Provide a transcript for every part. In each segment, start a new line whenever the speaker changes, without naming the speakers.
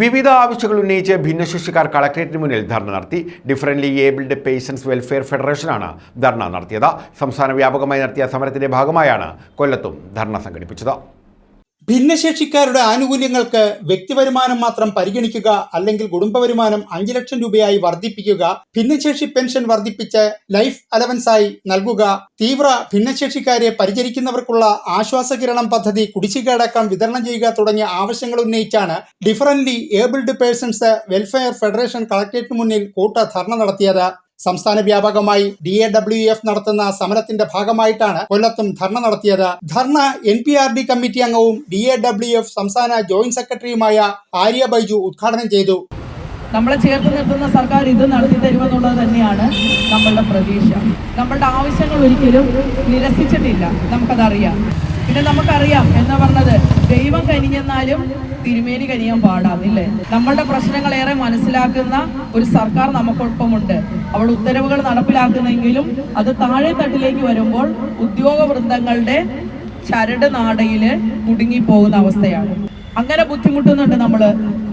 വിവിധ ആവശ്യങ്ങൾ ഉന്നയിച്ച് ഭിന്നശേഷിക്കാർ കളക്ടറേറ്റിന് മുന്നിൽ ധർണ നടത്തി. ഡിഫറന്റ്ലി ഏബിൾഡ് പേഴ്സൺസ് വെൽഫെയർ ഫെഡറേഷനാണ് ധർണ നടത്തിയത്. സംസ്ഥാന വ്യാപകമായി നടത്തിയ സമരത്തിന്റെ ഭാഗമായാണ് കൊല്ലത്തും ധർണ സംഘടിപ്പിച്ചത്.
ഭിന്നശേഷിക്കാരുടെ ആനുകൂല്യങ്ങൾക്ക് വ്യക്തിവരുമാനം മാത്രം പരിഗണിക്കുക അല്ലെങ്കിൽ കുടുംബ വരുമാനം അഞ്ചു ലക്ഷം രൂപയായി വർദ്ധിപ്പിക്കുക ഭിന്നശേഷി പെൻഷൻ വർദ്ധിപ്പിച്ച് ലൈഫ് അലവൻസായി നൽകുക തീവ്ര ഭിന്നശേഷിക്കാരെ പരിചരിക്കുന്നവർക്കുള്ള ആശ്വാസകിരണം പദ്ധതി കുടിശ്ശികടക്കം വിതരണം ചെയ്യുക തുടങ്ങിയ ആവശ്യങ്ങൾ ഉന്നയിച്ചാണ് differently abled persons welfare federation കളക്ടറേറ്റിന് മുന്നിൽ കൂട്ട ധർണ നടത്തിയത്. സംസ്ഥാന വ്യാപകമായി ഡി എ ഡബ്ല്യു എഫ് നടത്തുന്ന സമരത്തിന്റെ ഭാഗമായിട്ടാണ് കൊല്ലത്തും ധർണ നടത്തിയത്. Dharna N P R D committee അംഗവും ഡി എ ഡബ്ല്യു എഫ് സംസ്ഥാന ജോയിന്റ് സെക്രട്ടറിയുമായ ആര്യ ബൈജു ഉദ്ഘാടനം ചെയ്തു.
നമ്മളെ ചേർത്ത് നിർത്തുന്ന സർക്കാർ ഇത് നടത്തി തരുമെന്നുള്ളത് തന്നെയാണ് നമ്മളുടെ പ്രതീക്ഷ. നമ്മളുടെ ആവശ്യങ്ങൾ ഒരിക്കലും നിരസിച്ചിട്ടില്ല. നമുക്കതറിയാം. പിന്നെ നമുക്കറിയാം എന്ന് പറഞ്ഞത് ദൈവം കനിഞ്ഞെന്നാലും തിരുമേനി കനിയാൻ പാടാന്നില്ലേ നമ്മളുടെ പ്രശ്നങ്ങൾ ഏറെ മനസ്സിലാക്കുന്ന ഒരു സർക്കാർ നമുക്കൊപ്പമുണ്ട്. അവൾ ഉത്തരവുകൾ നടപ്പിലാക്കുന്നെങ്കിലും അത് താഴെ തട്ടിലേക്ക് വരുമ്പോൾ ഉദ്യോഗ വൃന്ദങ്ങളുടെ ചരട് നാടയിൽ കുടുങ്ങിപ്പോകുന്ന അവസ്ഥയാണ്. അങ്ങനെ ബുദ്ധിമുട്ടുന്നുണ്ട് നമ്മൾ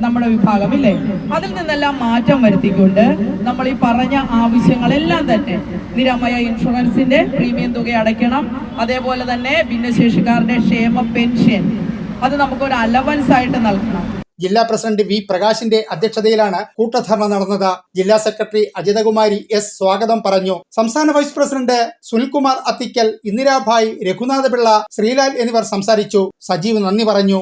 നമ്മുടെ വിഭാഗം ഇല്ലേ? അതിൽ നിന്നെല്ലാം മാറ്റം വരുത്തിക്കൊണ്ട് നമ്മൾ ഈ പറഞ്ഞ ആവശ്യങ്ങളെല്ലാം തന്നെ നിരമയ ഇൻഷുറൻസിന്റെ പ്രീമിയം തുക അടയ്ക്കണം. അതേപോലെ തന്നെ ഭിന്നശേഷിക്കാരുടെ ക്ഷേമ പെൻഷൻ. അത് നമുക്ക് ഒരു അലവൻസ് ആയിട്ട് നൽകണം.
ജില്ലാ പ്രസിഡന്റ് വി പ്രകാശിന്റെ അധ്യക്ഷതയിലാണ് കൂട്ടധർണ നടന്നത്. ജില്ലാ സെക്രട്ടറി അജിതകുമാരി എസ് സ്വാഗതം പറഞ്ഞു. സംസ്ഥാന വൈസ് പ്രസിഡന്റ് സുനിൽകുമാർ അത്തിക്കൽ ഇന്ദിരാഭായ് രഘുനാഥപിള്ള ശ്രീലാൽ എന്നിവർ സംസാരിച്ചു. സജീവ് നന്ദി പറഞ്ഞു.